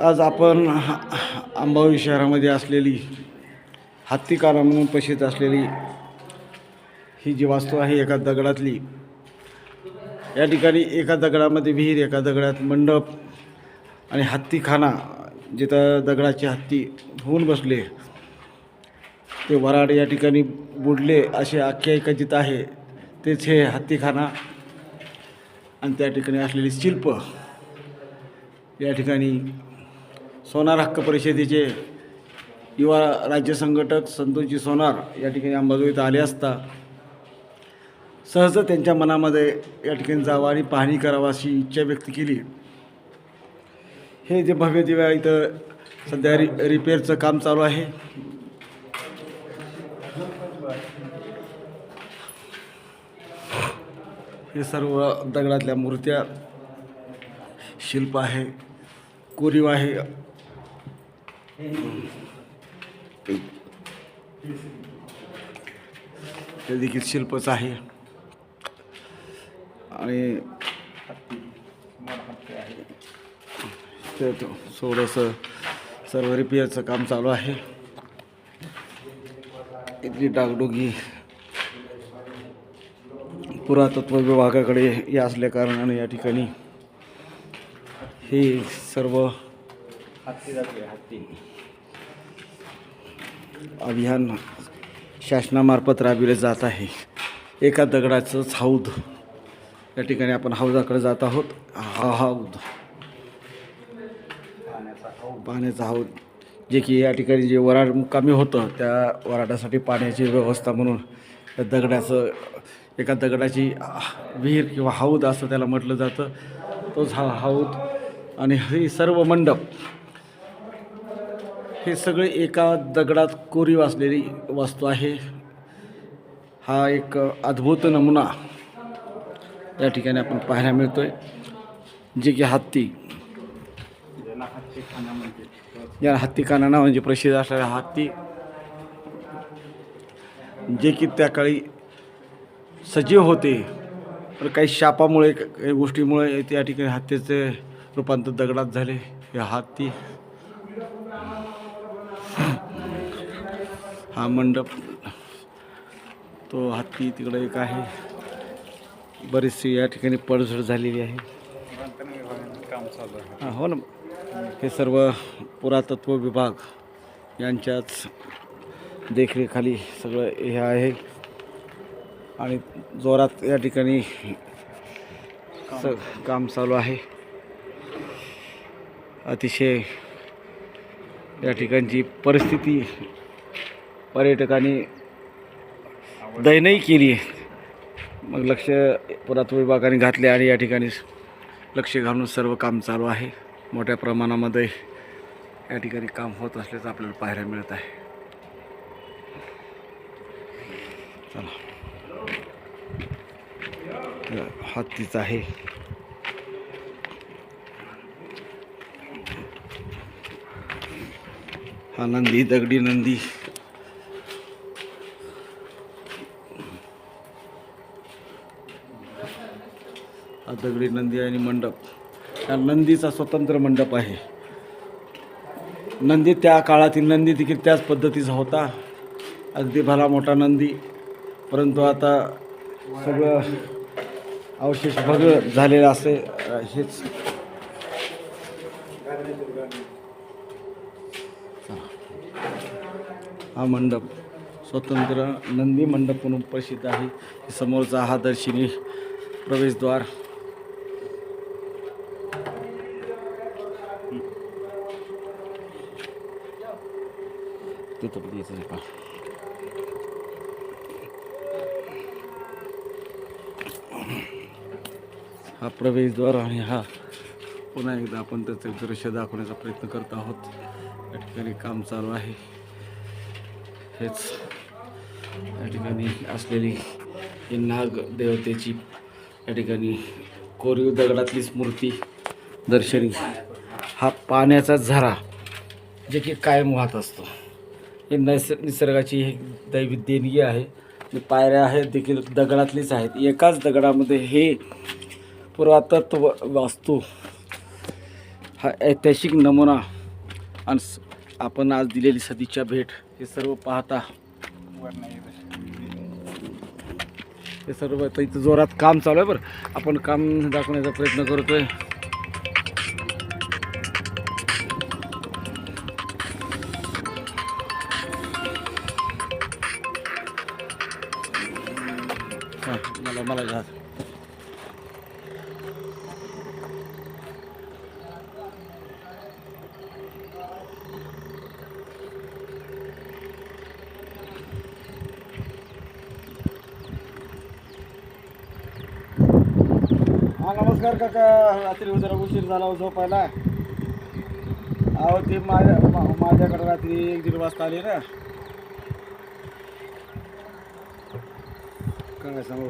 आज आपण हा- शहरामध्ये असलेली हत्तीकारा म्हणून प्रसिद्ध असलेली ही जी वास्तू आहे एका दगडातली या ठिकाणी एका दगडामध्ये विहीर एका दगडात मंडप आणि हत्तीखाना जिथं दगडाचे हत्ती होऊन बसले ते वराड या ठिकाणी बुडले अशी आख्यायिका जिथं आहे तेच हे हत्तीखाना आणि त्या ठिकाणी असलेली शिल्प या ठिकाणी सोनार हक्क परिषदेचे युवा राज्य संघटक संतोषजी सोनार या ठिकाणी अंबाजोईत आले असता सहज त्यांच्या मनामध्ये या ठिकाणी जावं आणि पाहणी करावं अशी इच्छा व्यक्त केली. हे जे भव्य दिव्या इथं सध्या रि रिपेअरचं काम चालू आहे. हे सर्व दगडातल्या मूर्त्या शिल्प आहे कोरीव आहे. हे देखील शिल्पच आहे. आणि ते थोडंसं सर्व रिपेअरचं काम चालू आहे. इथली डागडुगी पुरातत्व विभागाकडे या असल्या कारणाने या ठिकाणी हे सर्व अभियान शासनामार्फत राबविले जात आहे. एका दगडाचंच हौद. या ठिकाणी आपण हौदाकडे जात आहोत. हा हौद. पाण्याचा हौद. जे की या ठिकाणी जे वराड मुक्कामी होतं त्या वराडासाठी पाण्याची व्यवस्था म्हणून त्या दगडाचं एका दगडाची विहीर किंवा हौद असं त्याला म्हटलं जातं. तोच हा हौद. आणि हे सर्व मंडप हे सगळे एका दगडात कोरीव असलेली वास्तू आहे. हा एक अद्भुत नमुना या ठिकाणी आपण पाहायला मिळतोय जे की हत्ती. या हत्ती कानाना म्हणजे प्रसिद्ध असलेला हत्ती जे की त्या काळी सजीव होते पण काही शापामुळे काही गोष्टीमुळे त्या ठिकाणी हत्तीचे रूपांतर दगडात झाले. हे हत्ती हा मंडप तो हत्ती तिकडे एक आहे. बरीचशी या ठिकाणी पडझड झालेली आहे. हो ना. हे सर्व पुरातत्व विभाग यांच्याच देखरेखाली सगळं हे आहे. आणि जोरात या ठिकाणी स काम चालू आहे. अतिशय या ठिकाणची परिस्थिती पर्यटकांनी दयनही केली मग लक्ष पुरातत्व विभागाने घातले आणि या ठिकाणी लक्ष घालून सर्व काम चालू आहे. मोठ्या प्रमाणामध्ये या ठिकाणी काम होत असल्याचं आपल्याला पाहायला मिळत आहे. चला. हत्तीच आहे. हा नंदी दगडी नंदी. दगडी नंदी आणि मंडप. हा नंदीचा स्वतंत्र मंडप आहे. नंदी त्या काळातील नंदी देखील त्याच पद्धतीचा होता. अगदी भला मोठा नंदी. परंतु आता सगळं अवशेष भगळ झालेलं असे हेच. हा मंडप स्वतंत्र नंदी मंडप म्हणून प्रसिद्ध आहे. समोरचा हा दर्शनी प्रवेशद्वार. तिथं पण यायचं आहे हा प्रवेशद्वार आणि हा पुन्हा एकदा आपण त्याचं दृश्य दाखवण्याचा प्रयत्न करत आहोत. या ठिकाणी काम चालू आहे. हेच या ठिकाणी असलेली ही नाग देवतेची या ठिकाणी कोरीव दगडातलीच मूर्ती दर्शनी. हा पाण्याचा झरा जे की कायम वाहत असतो. हे नैस निसर्गाची ही दैवी देणगी आहे. आणि पायऱ्या आहेत देखील दगडातलीच आहेत. एकाच दगडामध्ये हे पुरातत्व वास्तू हा ऐतिहासिक नमुना आणि आपण आज दिलेली सदीच्या भेट हे सर्व पाहता. हे सर्व तर इथं जोरात काम चालू आहे बरं. आपण काम दाखवण्याचा प्रयत्न करतोय. हा, मला मला हा नमस्कार काका. रात्री जरा उशीर झाला हो झोपायला. अहो ते माझ्या माझ्याकडे रात्री एक दीड वाजता आली ना. काय सांगू?